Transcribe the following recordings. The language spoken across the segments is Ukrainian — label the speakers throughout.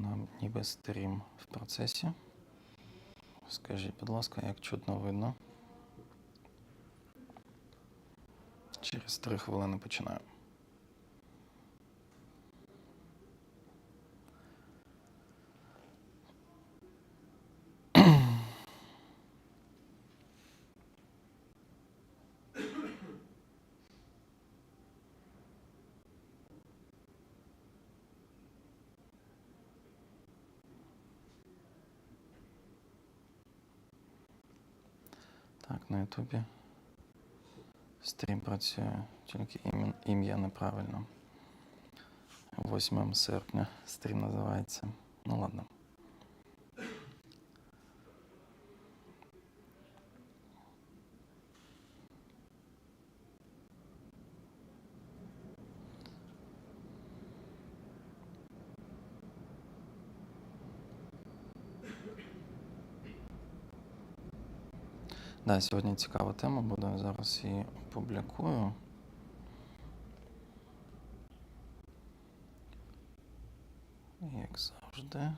Speaker 1: Нам ніби стрім в процесі. Скажіть, будь ласка, як чутно видно. Через три хвилини починаю. Ютубі стрім працює, тільки ім'я неправильно. 8 серпня стрім називається. Ну ладно. Да, сьогодні цікава тема буде. Зараз її опублікую. Як завжди.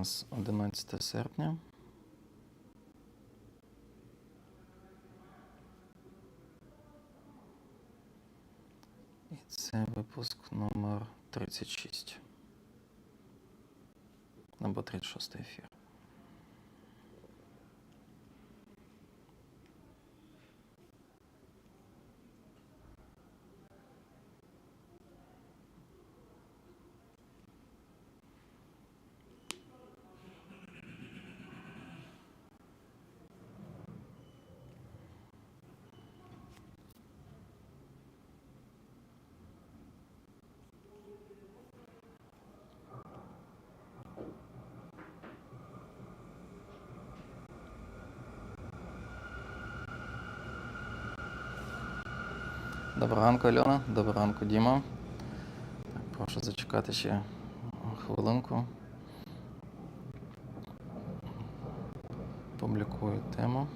Speaker 1: Нас 11 серпня. І це випуск номер 36. Або 36 ефір. Доброго ранку, Альона. Доброго ранку, Діма. Прошу зачекати ще хвилинку. Публікую тему.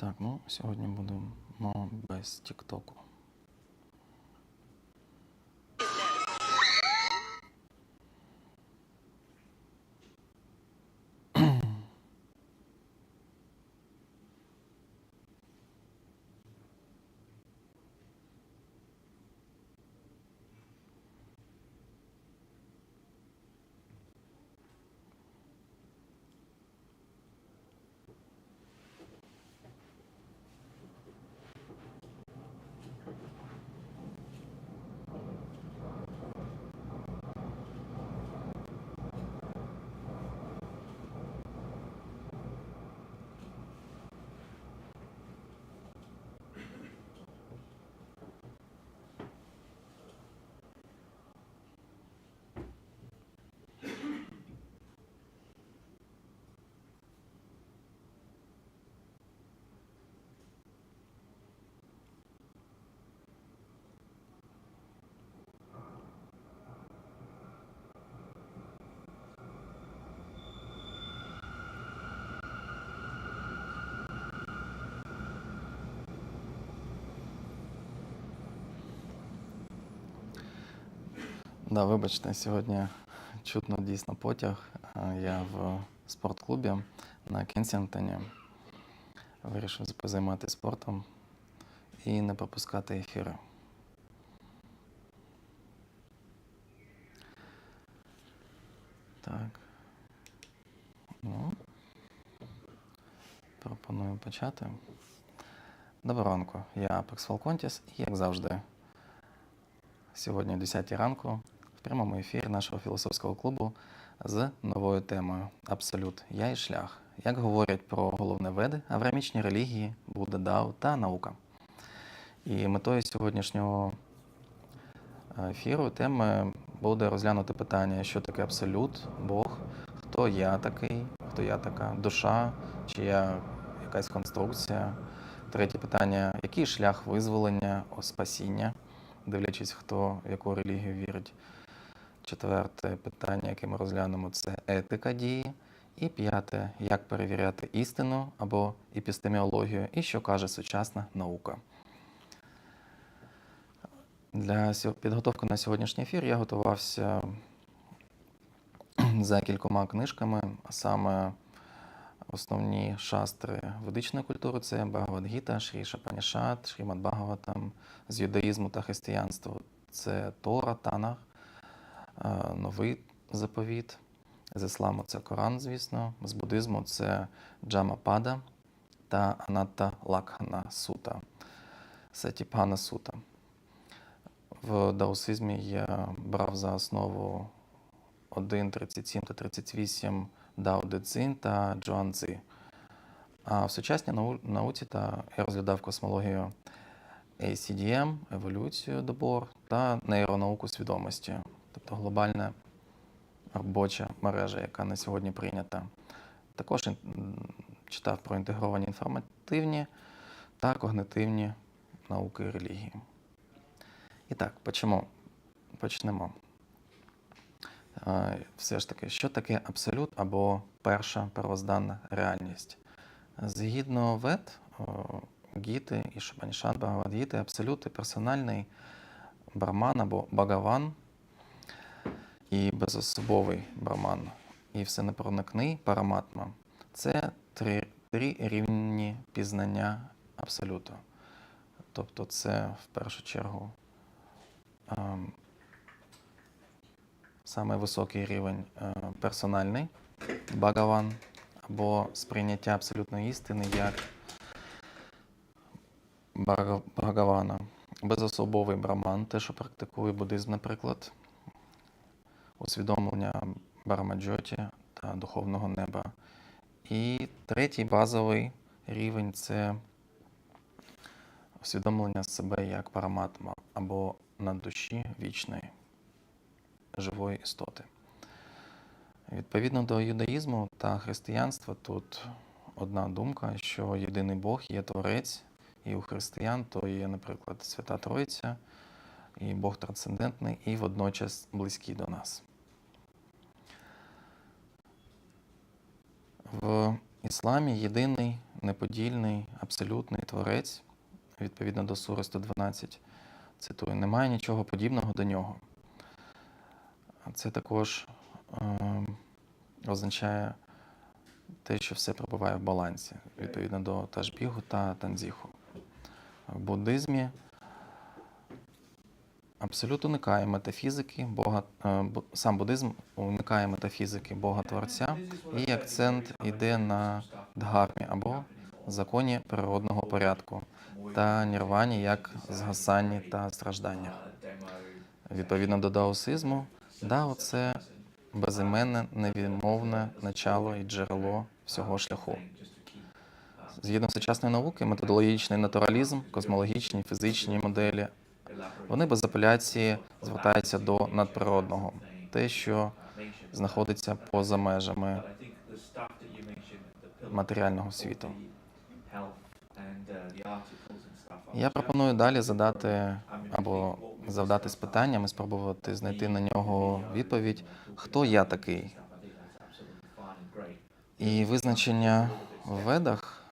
Speaker 1: Так, ну сьогодні будемо без Тіктоку. Да, вибачте, сьогодні чутно дійсно потяг. Е, я в спортклубі на Кенсінгтоні. Вирішив позайматися спортом і не пропускати ефіри. Так. Ну, пропоную почати. Доброго ранку, я Апекс Фалконтіс і, як завжди, сьогодні о 10 ранку в прямому ефірі нашого філософського клубу з новою темою Абсолют. Я і шлях. Як говорять про головне веди, аврамічні релігії, Будда, Дао та наука. І метою сьогоднішнього е, ефіру теми буде розглянути питання, що таке абсолют, Бог, хто я такий, хто я така, душа, чи я якась конструкція. Третє питання, який шлях визволення, спасіння, дивлячись, хто в яку релігію вірить. Четверте питання, яке ми розглянемо, це етика дії. І п'яте, як перевіряти істину або епістеміологію, і що каже сучасна наука. Для підготовки на сьогоднішній ефір я готувався за кількома книжками, а саме основні шастри ведичної культури це Багавадгіта, Шрі Шапанішат, Шрімад Бхагаватам, з юдаїзму та християнства це Тора, Танах, Новий заповіт, з ісламу це Коран, звісно, з буддизму це Джамапада та Анатта Лакхана Сута, Сатіпана Сута. В даосизмі я брав за основу 1, 37 та 38 Дао Де Цзин та Джуан Цзи. А в сучасній нау- науці та я розглядав космологію ACDM, еволюцію добор та нейронауку свідомості, тобто глобальна робоча мережа, яка на сьогодні прийнята. Також читав про інтегровані інформативні та когнитивні науки і релігії. І так, почнемо. почнемо. Все ж таки, що таке абсолют або перша первозданна реальність? Згідно вед, Гіти і Шабанішат Багавадгіти, абсолют персональний браман або багаван і безособовий браман, і всенепроникний параматма. Це три, три рівні пізнання абсолюту. Тобто це в першу чергу ем, саме високий рівень е, персональний багаван або сприйняття абсолютної істини як Бага- Бхагавана. Безособовий браман, те, що практикує буддизм, наприклад, усвідомлення Барамаджоті та духовного неба. І третій базовий рівень це усвідомлення себе як параматма або наддуші вічної живої істоти. Відповідно до юдаїзму та християнства, тут одна думка, що єдиний Бог є Творець, і у християн то є, наприклад, Свята Троїця, і Бог трансцендентний, і водночас близький до нас. В ісламі єдиний, неподільний, абсолютний творець, відповідно до Сури 112, цитую, немає нічого подібного до нього. Це також е, означає те, що все перебуває в балансі, відповідно до Ташбігу та Танзіху. В буддизмі абсолют уникає метафізики, Бога, е, сам буддизм уникає метафізики Бога Творця, і акцент йде на дгармі або законі природного порядку та нірвані як згасанні та стражданнях. Відповідно до даосизму, дао це безіменне, невідмовне начало і джерело всього шляху. Згідно сучасної науки, методологічний натуралізм, космологічні, фізичні моделі, вони без апеляції звертаються до надприродного, те, що знаходиться поза межами матеріального світу. Я пропоную далі задати або завдати з питанням і спробувати знайти на нього відповідь, хто я такий. І визначення в ведах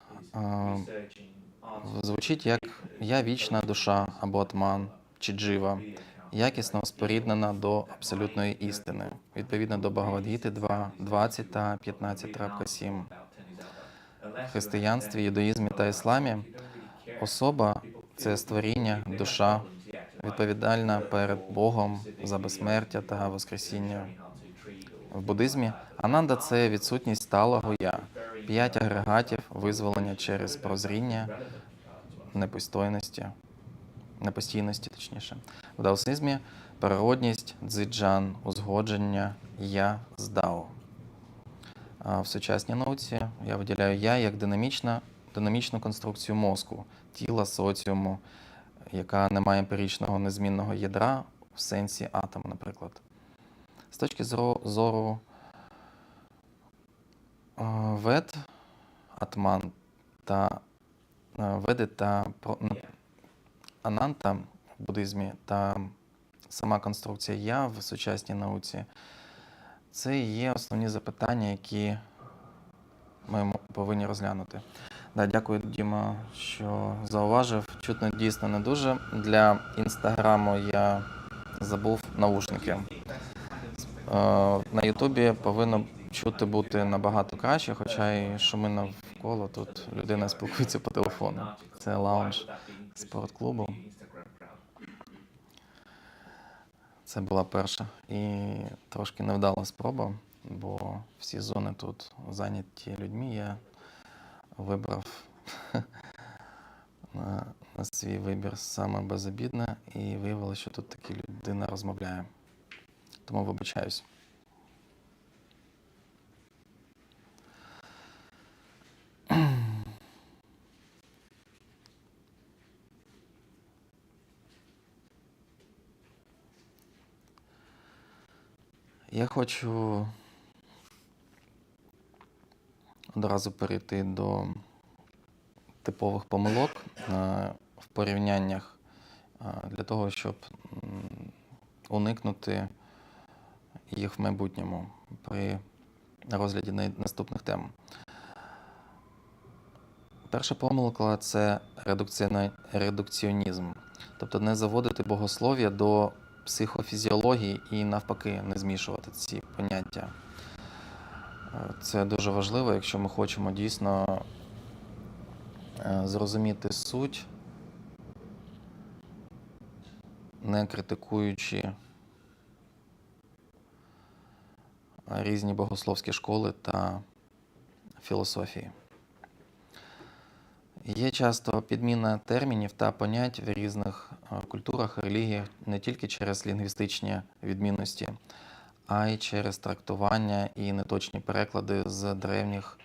Speaker 1: звучить як я вічна душа або атман чи джива, якісно споріднена до абсолютної істини, відповідно до Багавадгіти 2, 20 та 15.7. В християнстві, юдаїзмі та ісламі особа це створіння, душа, відповідальна перед Богом за безсмертя та Воскресіння. в буддизмі. Ананда це відсутність сталого я, п'ять агрегатів визволення через прозріння непостійності, непостійності, точніше. В даосизмі природність, дзиджан, узгодження я з дао. В сучасній науці я виділяю я як динамічна, динамічну конструкцію мозку, тіла, соціуму, яка не має емпіричного незмінного ядра в сенсі атому, наприклад. З точки зору, зору е, вед, атман та веди та ананта в буддизмі та сама конструкція я в сучасній науці це є основні запитання, які ми повинні розглянути. Да, дякую, Діма, що зауважив. Чутно дійсно не дуже. Для інстаграму я забув наушники. Е, На Ютубі повинно чути бути набагато краще, хоча і шуми навколо тут людина спілкується по телефону. Це лаунж спортклубу. Це була перша і трошки невдала спроба, бо всі зони тут зайняті людьми. Я вибрав на, на свій вибір саме безобідне, і виявилося, що тут таки людина розмовляє. Тому вибачаюсь. Я хочу одразу перейти до типових помилок е, в порівняннях е, для того, щоб уникнути їх в майбутньому при розгляді наступних тем. Перша помилка це редукціонізм, тобто не заводити богослов'я до психофізіології і навпаки не змішувати ці поняття. Е, Це дуже важливо, якщо ми хочемо дійсно е, зрозуміти суть, не критикуючи різні богословські школи та філософії. Є часто підміна термінів та понять в різних е, культурах, релігіях не тільки через лінгвістичні відмінності, а й через трактування і неточні переклади з древніх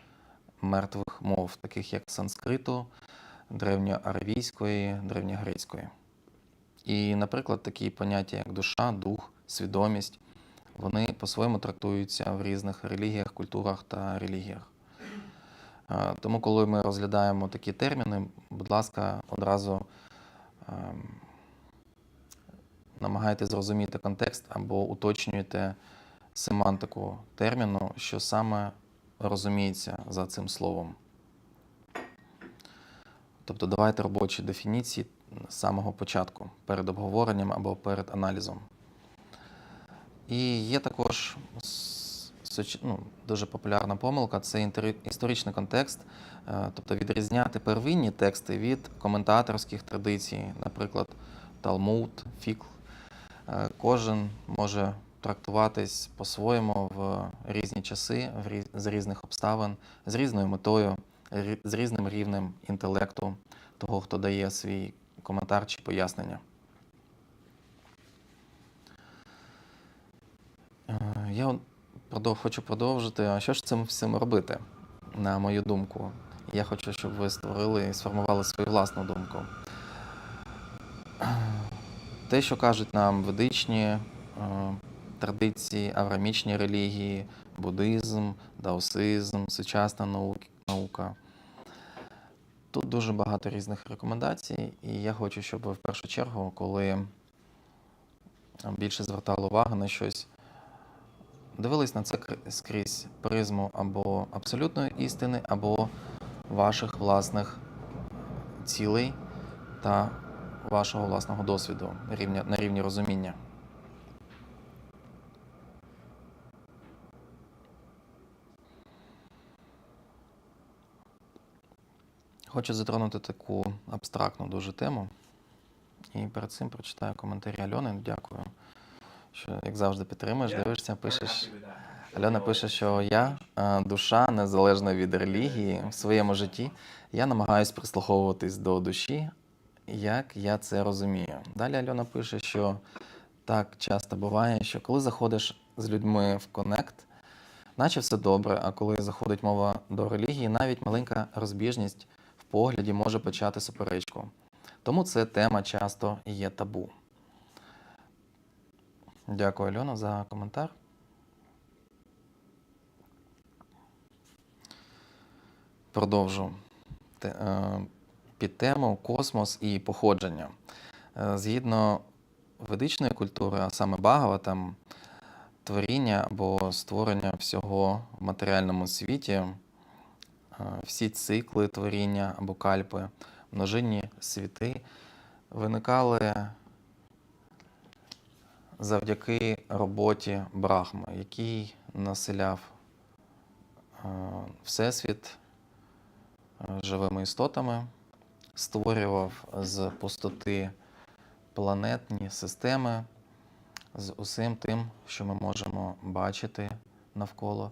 Speaker 1: мертвих мов, таких як санскриту, древньоаравійської, древньогрецької. І, наприклад, такі поняття, як душа, дух, свідомість, вони по-своєму трактуються в різних релігіях, культурах та релігіях. Тому, коли ми розглядаємо такі терміни, будь ласка, одразу ем, намагайтесь зрозуміти контекст або уточнюйте семантику терміну, що саме розуміється за цим словом. Тобто давайте робочі дефініції з самого початку, перед обговоренням або перед аналізом. І є також ну, дуже популярна помилка це історичний контекст, е, тобто відрізняти первинні тексти від коментаторських традицій, наприклад, Талмуд, Фікл. Е, Кожен може трактуватись по-своєму в різні часи, з різних обставин, з різною метою, з різним рівнем інтелекту того, хто дає свій коментар чи пояснення. Е, Я продов- хочу продовжити. А що ж цим всім робити, на мою думку? Я хочу, щоб ви створили і сформували свою власну думку. Те, що кажуть нам ведичні е, традиції, аврамічні релігії, буддизм, даосизм, сучасна наука. Тут дуже багато різних рекомендацій, і я хочу, щоб ви в першу чергу, коли більше звертали увагу на щось, дивились на це скрізь призму або абсолютної істини, або ваших власних цілей та вашого власного досвіду на рівні розуміння. Хочу затронути таку абстрактну дуже тему. І перед цим прочитаю коментарі Альони. Дякую, що як завжди підтримуєш, дивишся, пишеш. Альона пише, що я е, душа незалежна від релігії в своєму житті. Я намагаюсь прислуховуватись до душі, як я це розумію. Далі Альона пише, що так часто буває, що коли заходиш з людьми в коннект, наче все добре, а коли заходить мова до релігії, навіть маленька розбіжність в погляді може почати суперечку. Тому це тема часто є табу. Дякую, Альона, за коментар. Продовжу е, під тему космос і походження. Е, Згідно ведичної культури, а саме Багаватам, творіння або створення всього в матеріальному світі, е, всі цикли творіння або кальпи, множинні світи виникали завдяки роботі Брахми, який населяв е, Всесвіт е, живими істотами, створював з пустоти планетні системи з усім тим, що ми можемо бачити навколо,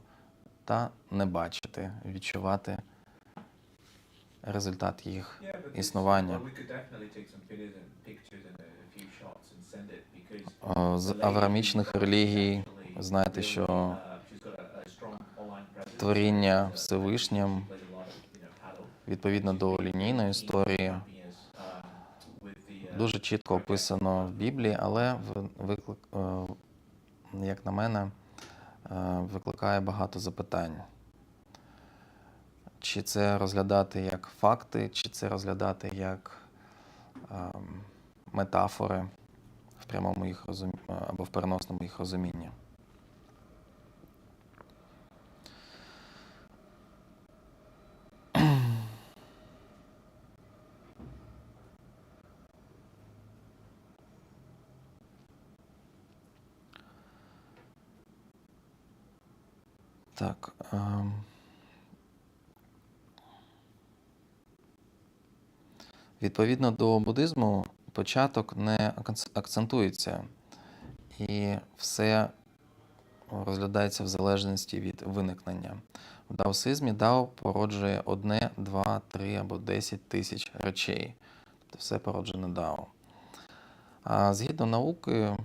Speaker 1: та не бачити, відчувати результат їх існування. Е, З
Speaker 2: who's
Speaker 1: релігій знаєте, що
Speaker 2: uh,
Speaker 1: творіння
Speaker 2: uh,
Speaker 1: Всевишнім відповідно до лінійної історії
Speaker 2: um, uh,
Speaker 1: дуже чітко описано в Біблії, але виклик, е, як на мене, е, викликає багато запитань. Чи це розглядати як факти, чи це розглядати як ем, метафори в прямому їх розум... або в переносному їх розумінні. Так. Ем... Відповідно до буддизму, початок не акцентується, і все розглядається в залежності від виникнення. В даосизмі дао породжує одне, два, три або десять тисяч речей. Тобто все породжене дао. А згідно науки,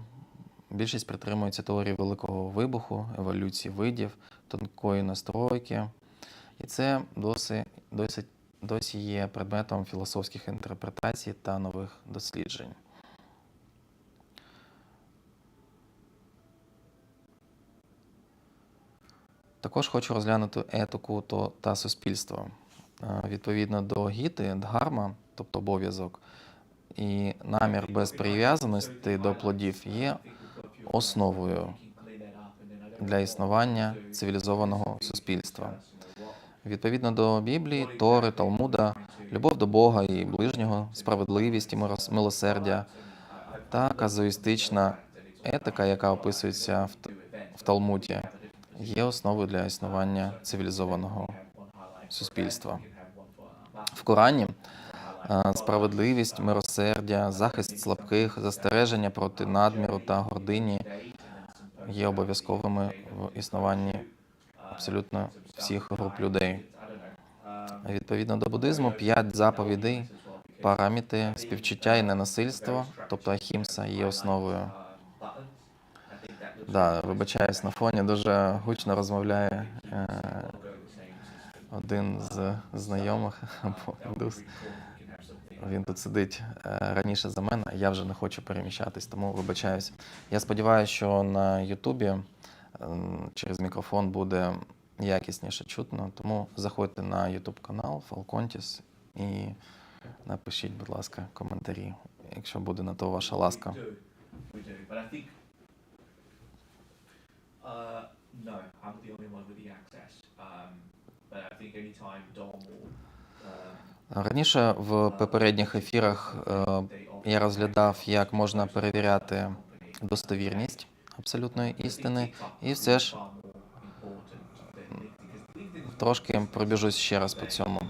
Speaker 1: більшість притримується теорії великого вибуху, еволюції видів, тонкої настройки. І це досі, досить, досі є предметом філософських інтерпретацій та нових досліджень. Також хочу розглянути етику та суспільство. Е, Відповідно до гіти, дгарма, тобто обов'язок, і намір без прив'язаності до плодів є основою для існування цивілізованого суспільства. Відповідно до Біблії, Тори, Талмуда, любов до Бога і ближнього, справедливість і милосердя та казуїстична етика, яка описується в, Талмуді, є основою для існування цивілізованого суспільства. В Корані справедливість, миросердя, захист слабких, застереження проти надміру та гордині є обов'язковими в існуванні абсолютно всіх груп людей. Відповідно до буддизму, п'ять заповідей, параміти, співчуття і ненасильство, тобто ахімса, є основою. Да, вибачаюсь на фоні, дуже гучно розмовляє е, один з знайомих або індус. Він тут сидить е, раніше за мене, я вже не хочу переміщатись, тому вибачаюсь. Я сподіваюся, що на Ютубі через мікрофон буде якісніше чутно, тому заходьте на YouTube канал Falcontis і напишіть, будь ласка, коментарі, якщо буде на то ваша ласка. Раніше в попередніх ефірах е, я розглядав, як можна перевіряти достовірність абсолютної істини, і все ж трошки пробіжусь ще раз по цьому.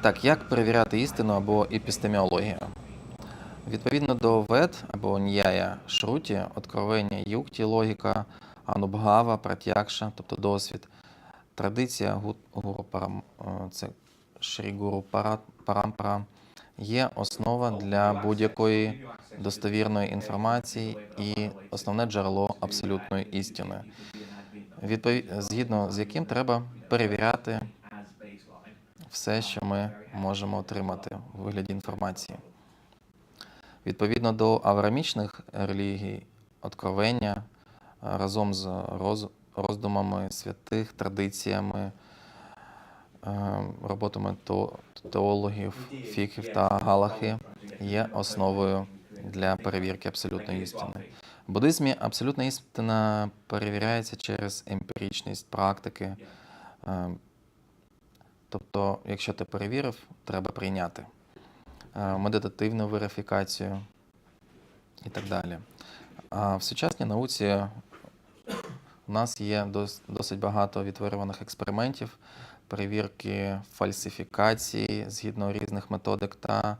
Speaker 1: Так, як перевіряти істину або епістеміологію? Відповідно до Вед або Ньяя Шруті, откровення юкті, логіка, анубгава, пратякша, тобто досвід, традиція гуру парам, е, це Шрі Гуру Пара- Парампара, є основа для будь-якої достовірної інформації і основне джерело абсолютної істини, згідно з яким треба перевіряти все, що ми можемо отримати у вигляді інформації. Відповідно до авраамічних релігій, откровення разом з роз- роздумами святих, традиціями, роботами то- теологів, фіків та галахи є основою для перевірки абсолютної істини. В буддизмі абсолютна істина перевіряється через емпіричність практики. Е, Тобто, якщо ти перевірив, треба прийняти Е, медитативну верифікацію і так далі. А в сучасній науці у нас є досить багато відтворюваних експериментів, перевірки фальсифікації згідно різних методик та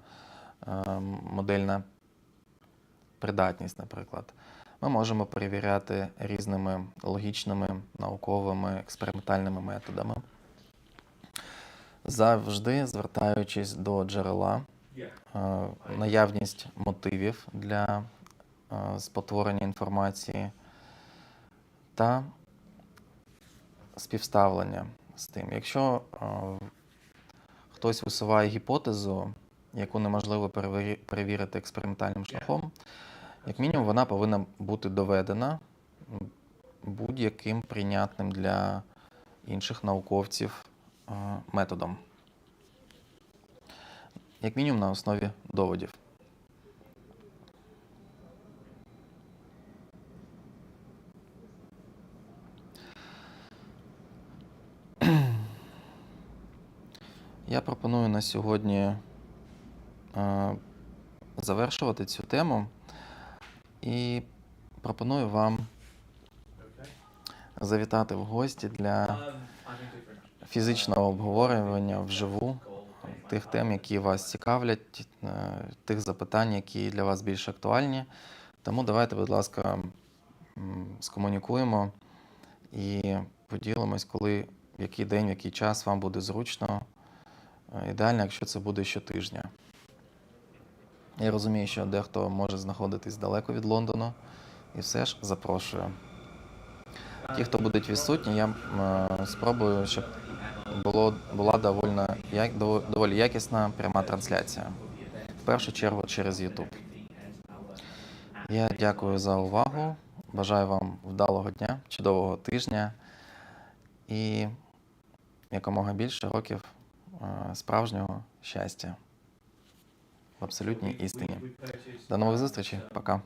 Speaker 1: е, модельна придатність, наприклад. Ми можемо перевіряти різними логічними, науковими, експериментальними методами, завжди звертаючись до джерела, е, наявність мотивів для е, спотворення інформації та співставлення з тим. Якщо е, хтось висуває гіпотезу, яку неможливо перевірити експериментальним шляхом, як мінімум вона повинна бути доведена будь-яким прийнятним для інших науковців е, методом. Як мінімум на основі доводів. Я пропоную на сьогодні е, завершувати цю тему і пропоную вам завітати в гості для фізичного обговорювання вживу тих тем, які вас цікавлять, е, тих запитань, які для вас більш актуальні. Тому давайте, будь ласка, скомунікуємо і поділимось, коли, в який день, в який час вам буде зручно. Е, Ідеально, якщо це буде щотижня. Я розумію, що дехто може знаходитись далеко від Лондону, і все ж запрошую. Ті, хто будуть відсутні, я е, спробую, щоб було, була довольно, як, доволі якісна пряма трансляція. В першу чергу через YouTube. Я дякую за увагу. Бажаю вам вдалого дня, чудового тижня і якомога більше років справжнього щастя в абсолютній істині. До нових зустрічей. Пока.